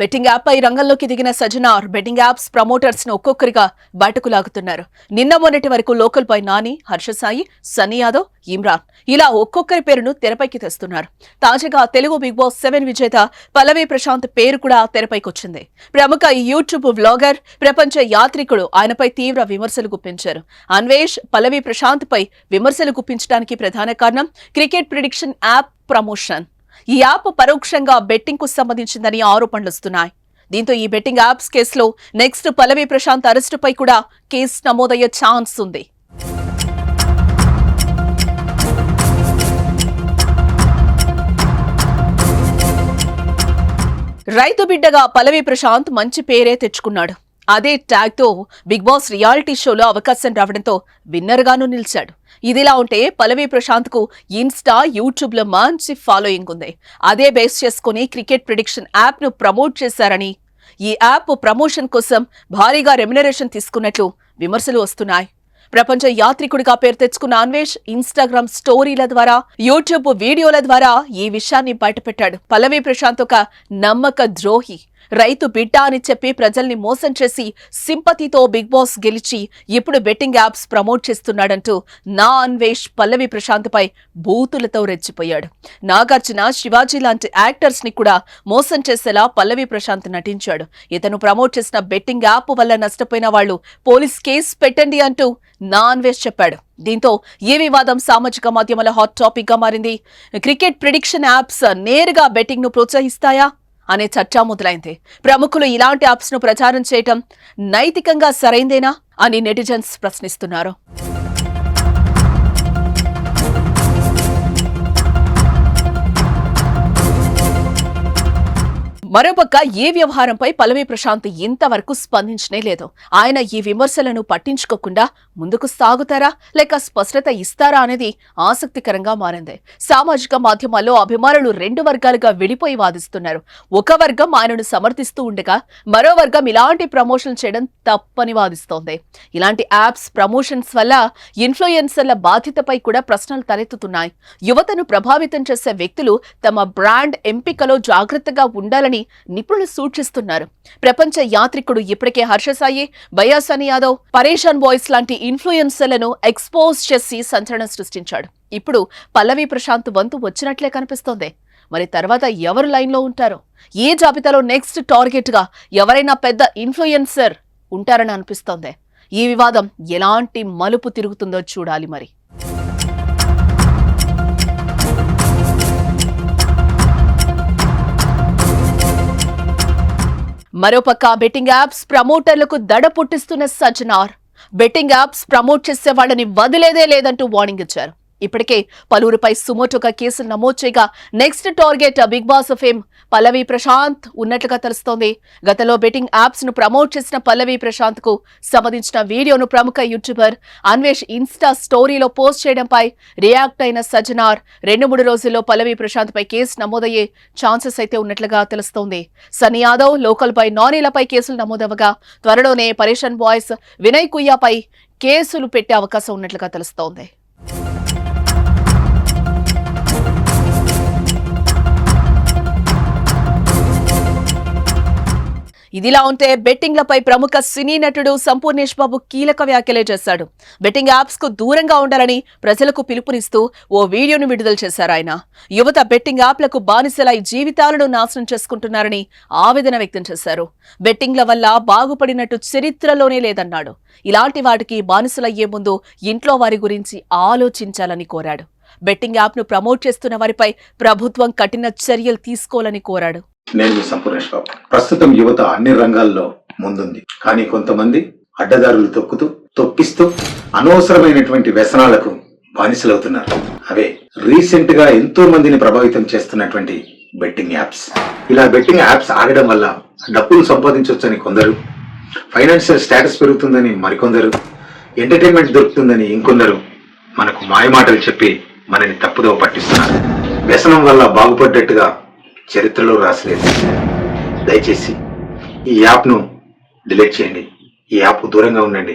Betting app పై రంగంలోకి దిగిన Sajjanar betting apps ప్రమోటర్స్ను ఒక్కొక్కరిగా బయటకు లాగుతున్నారు. నిన్న మొన్నటి వరకు లోకల్ పై నాని హర్ష సాయి సన్నీ యాదవ్ ఇమ్రాన్ ఇలా ఒక్కొక్కరి పేరును తెరపైకి తెస్తున్నారు. తాజాగా తెలుగు బిగ్ బాస్ సెవెన్ విజేత పల్లవి ప్రశాంత్ పేరు కూడా తెరపైకి వచ్చింది ప్రముఖ యూట్యూబ్ వ్లాగర్ ప్రపంచ యాత్రికుడు ఆయనపై తీవ్ర విమర్శలు గుప్పించారు. అన్వేష్ పల్లవి ప్రశాంత్ పై విమర్శలు గుప్పించడానికి ప్రధాన కారణం క్రికెట్ ప్రిడిక్షన్ యాప్ ప్రమోషన్. ఈ యాప్ పరోక్షంగా బెట్టింగ్కు సంబంధించిందని ఆరోపణలు వస్తున్నాయి. దీంతో ఈ బెట్టింగ్ యాప్స్ కేసులో నెక్స్ట్ పల్లవి ప్రశాంత్ అరెస్టుపై కూడా కేసు నమోదయ్యే ఛాన్స్ ఉంది. రైతు బిడ్డగా పల్లవి ప్రశాంత్ మంచి పేరే తెచ్చుకున్నాడు. అదే ట్యాగ్తో బిగ్ బాస్ రియాలిటీ షోలో అవకాశం రావడంతో విన్నర్గాను నిలిచాడు. ఇదిలా ఉంటే పల్లవి ప్రశాంత్కు ఇన్స్టా యూట్యూబ్లో మంచి ఫాలోయింగ్ ఉంది. అదే బేస్ చేసుకుని క్రికెట్ ప్రిడిక్షన్ యాప్ను ప్రమోట్ చేశారని ఈ యాప్ ప్రమోషన్ కోసం భారీగా రెమ్యునరేషన్ తీసుకున్నట్లు విమర్శలు వస్తున్నాయి. ప్రపంచ యాత్రికుడిగా పేరు తెచ్చుకున్న అన్వేష్ ఇన్స్టాగ్రామ్ స్టోరీల ద్వారా యూట్యూబ్ వీడియోల ద్వారా ఈ విషయాన్ని బయటపెట్టాడు. పల్లవి ప్రశాంత్ ఒక నమ్మక ద్రోహి రైతు బిడ్డ అని చెప్పి ప్రజల్ని మోసం చేసి సింపతితో బిగ్ బాస్ గెలిచి ఇప్పుడు బెట్టింగ్ యాప్స్ ప్రమోట్ చేస్తున్నాడంటూ నా అన్వేష్ పల్లవి ప్రశాంత్పై బూతులతో రెచ్చిపోయాడు. నాగార్జున శివాజీ లాంటి యాక్టర్స్ని కూడా మోసం చేసేలా పల్లవి ప్రశాంత్ నటించాడు. ఇతను ప్రమోట్ చేసిన బెట్టింగ్ యాప్ వల్ల నష్టపోయిన వాళ్ళు పోలీస్ కేసు పెట్టండి అంటూ నా అన్వేష్ చెప్పాడు. దీంతో ఏ వివాదం సామాజిక మాధ్యమాల హాట్ టాపిక్గా మారింది? క్రికెట్ ప్రిడిక్షన్ యాప్స్ నేరుగా బెట్టింగ్ను ప్రోత్సహిస్తాయా? అనే చర్చ మొదలైంది. ప్రముఖులు ఇలాంటి యాప్స్ను ప్రచారం చేయటం నైతికంగా సరైందేనా అని నెటిజన్స్ ప్రశ్నిస్తున్నారు. మరోపక్క ఈ వ్యవహారంపై పల్లవి ప్రశాంత్ ఇంతవరకు స్పందించనే లేదు. ఆయన ఈ విమర్శలను పట్టించుకోకుండా ముందుకు సాగుతారా? లేక స్పష్టత ఇస్తారా అనేది ఆసక్తికరంగా మారింది. సామాజిక మాధ్యమాల్లో అభిమానులు రెండు వర్గాలుగా విడిపోయి వాదిస్తున్నారు. ఒక వర్గం ఆయనను సమర్థిస్తూ ఉండగా మరో వర్గం ఇలాంటి ప్రమోషన్ చేయడం తప్పని వాదిస్తోంది. ఇలాంటి యాప్స్ ప్రమోషన్స్ వల్ల ఇన్ఫ్లుయెన్సర్ల బాధ్యతపై కూడా ప్రశ్నలు తలెత్తుతున్నాయి. యువతను ప్రభావితం చేసే వ్యక్తులు తమ బ్రాండ్ ఎంపికలో జాగ్రత్తగా ఉండాలని నిపుణులు సూచిస్తున్నారు. ప్రపంచ యాత్రికుడు ఇప్పటికే హర్షసాయి బయాసని యాదవ్ పరేషాన్ బాయ్స్ లాంటి ఇన్ఫ్లుయెన్సర్లను ఎక్స్పోజ్ చేసి సంచలనం సృష్టించాడు. ఇప్పుడు పల్లవి ప్రశాంత్ వంతు వచ్చినట్లే కనిపిస్తోంది. మరి తర్వాత ఎవరు లైన్లో ఉంటారో? ఏ జాబితాలో నెక్స్ట్ టార్గెట్గా ఎవరైనా పెద్ద ఇన్ఫ్లుయెన్సర్ ఉంటారని అనిపిస్తోంది. ఈ వివాదం ఎలాంటి మలుపు తిరుగుతుందో చూడాలి మరి. మరోపక్క బెట్టింగ్ యాప్స్ ప్రమోటర్లకు దడ పుట్టిస్తున్న సజ్జనార్. బెట్టింగ్ యాప్స్ ప్రమోట్ చేసే వాళ్ళని వదిలేదే లేదంటూ వార్నింగ్ ఇచ్చారు. ఇప్పటికే పలువురిపై సుమోటోగా కేసులు నమోదు చేయగా next target Bigg Boss fame Pallavi Prashanth ఉన్నట్లుగా తెలుస్తోంది. గతంలో బెట్టింగ్ యాప్స్ను ప్రమోట్ చేసిన పల్లవి ప్రశాంత్కు సంబంధించిన వీడియోను ప్రముఖ యూట్యూబర్ అన్వేష్ ఇన్స్టా స్టోరీలో పోస్ట్ చేయడంపై రియాక్ట్ అయిన సజ్జనార్ రెండు మూడు రోజుల్లో పల్లవి ప్రశాంత్ పై కేసు నమోదయ్యే ఛాన్సెస్ అయితే ఉన్నట్లుగా తెలుస్తోంది. సన్నీ యాదవ్ లోకల్ పై నానీలపై కేసులు నమోదవగా త్వరలోనే పరేషన్ బాయ్స్ వినయ్ కుయ్యాపై కేసులు పెట్టే అవకాశం ఉన్నట్లుగా తెలుస్తోంది. ఇదిలా ఉంటే బెట్టింగ్లపై ప్రముఖ సినీ నటుడు సంపూర్ణేష్ బాబు కీలక వ్యాఖ్యలే చేశాడు. బెట్టింగ్ యాప్స్కు దూరంగా ఉండాలని ప్రజలకు పిలుపునిస్తూ ఓ వీడియోను విడుదల చేశారు ఆయన. యువత బెట్టింగ్ యాప్లకు బానిసలై జీవితాలను నాశనం చేసుకుంటున్నారని ఆవేదన వ్యక్తం చేశారు. బెట్టింగ్ల వల్ల బాగుపడినట్టు చరిత్రలోనే లేదన్నాడు. ఇలాంటి వాటికి బానిసలయ్యే ముందు ఇంట్లో వారి గురించి ఆలోచించాలని కోరాడు. బెట్టింగ్ యాప్ను ప్రమోట్ చేస్తున్న వారిపై ప్రభుత్వం కఠిన చర్యలు తీసుకోవాలని కోరాడు. నేను మీ సంపూర్ణేష్ బాబు. ప్రస్తుతం యువత అన్ని రంగాల్లో ముందుంది. కానీ కొంతమంది అడ్డదారులు తొక్కుతూ తొక్కిస్తూ అనవసరమైనటువంటి వ్యసనాలకు బానిసలవుతున్నారు. అవే రీసెంట్గా ఎంతో మందిని ప్రభావితం చేస్తున్నటువంటి బెట్టింగ్ యాప్స్. ఇలా బెట్టింగ్ యాప్స్ ఆగడం వల్ల డబ్బులు సంపాదించవచ్చని కొందరు ఫైనాన్షియల్ స్టేటస్ పెరుగుతుందని మరికొందరు ఎంటర్టైన్మెంట్ దొరుకుతుందని ఇంకొందరు మనకు మాయమాటలు చెప్పి మనని తప్పుదో పట్టిస్తున్నారు. వ్యసనం వల్ల బాగుపడ్డట్టుగా చరిత్రలో రాసలేదు దయచేసి ఈ యాప్ను డిలీట్ చేయండి. ఈ యాప్ దూరంగా ఉండండి.